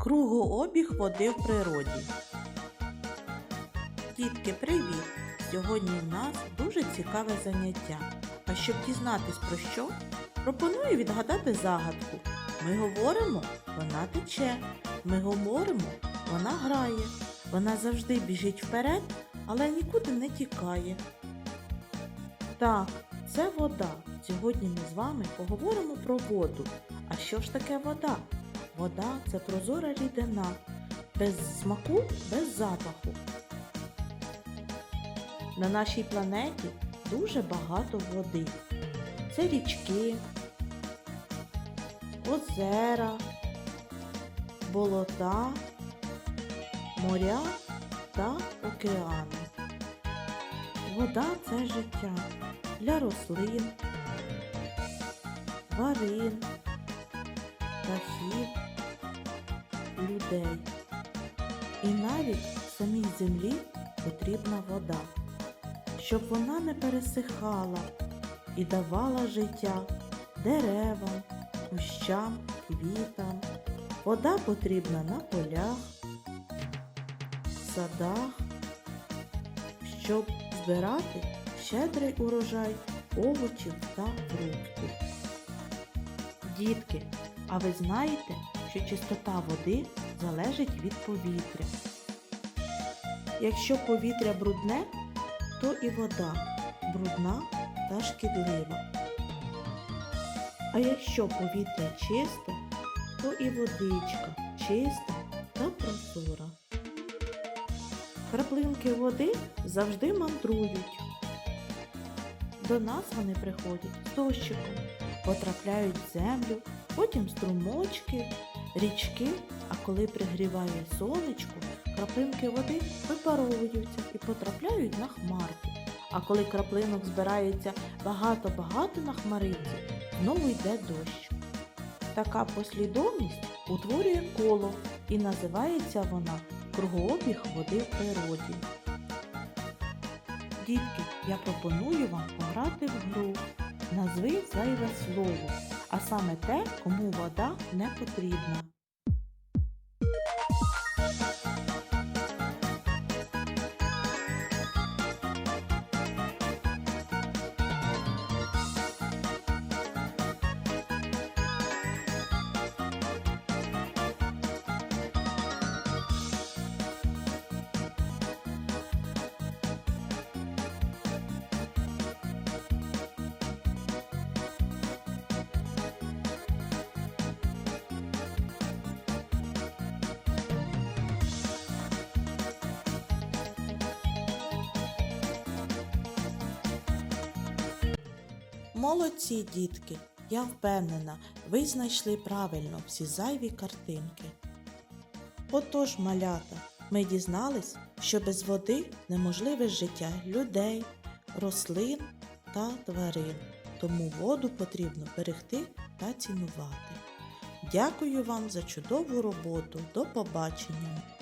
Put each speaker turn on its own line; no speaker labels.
Кругообіг води в природі. Дітки, привіт! Сьогодні в нас дуже цікаве заняття. А щоб дізнатись про що, пропоную відгадати загадку. Ми говоримо, вона тече. Ми говоримо, вона грає. Вона завжди біжить вперед, але нікуди не тікає. Так, це вода. Сьогодні ми з вами поговоримо про воду. А що ж таке вода? Вода це прозора рідина, без смаку, без запаху. На нашій планеті дуже багато води. Це річки, озера, болота, моря та океани. Вода це життя для рослин, тварин, птахів, людей. І навіть самій землі потрібна вода, щоб вона не пересихала і давала життя деревам, кущам, квітам. Вода потрібна на полях, садах, щоб збирати щедрий урожай овочів та фруктів. Дітки, а ви знаєте, що чистота води залежить від повітря? Якщо повітря брудне, то і вода брудна та шкідлива. А якщо повітря чисте, то і водичка чиста та прозора. Краплинки води завжди мандрують. До нас вони приходять з дощиком, потрапляють в землю, потім струмочки, річки, а коли пригріває сонечко, краплинки води випаровуються і потрапляють на хмарки. А коли краплинок збирається багато-багато на хмариці, знову йде дощ. Така послідовність утворює коло і називається вона кругообіг води в природі. Дітки, я пропоную вам пограти в гру. Назви зайве слово, а саме те, кому вода не потрібна. Молодці, дітки! Я впевнена, ви знайшли правильно всі зайві картинки. Отож, малята, ми дізнались, що без води неможливе життя людей, рослин та тварин. Тому воду потрібно берегти та цінувати. Дякую вам за чудову роботу. До побачення!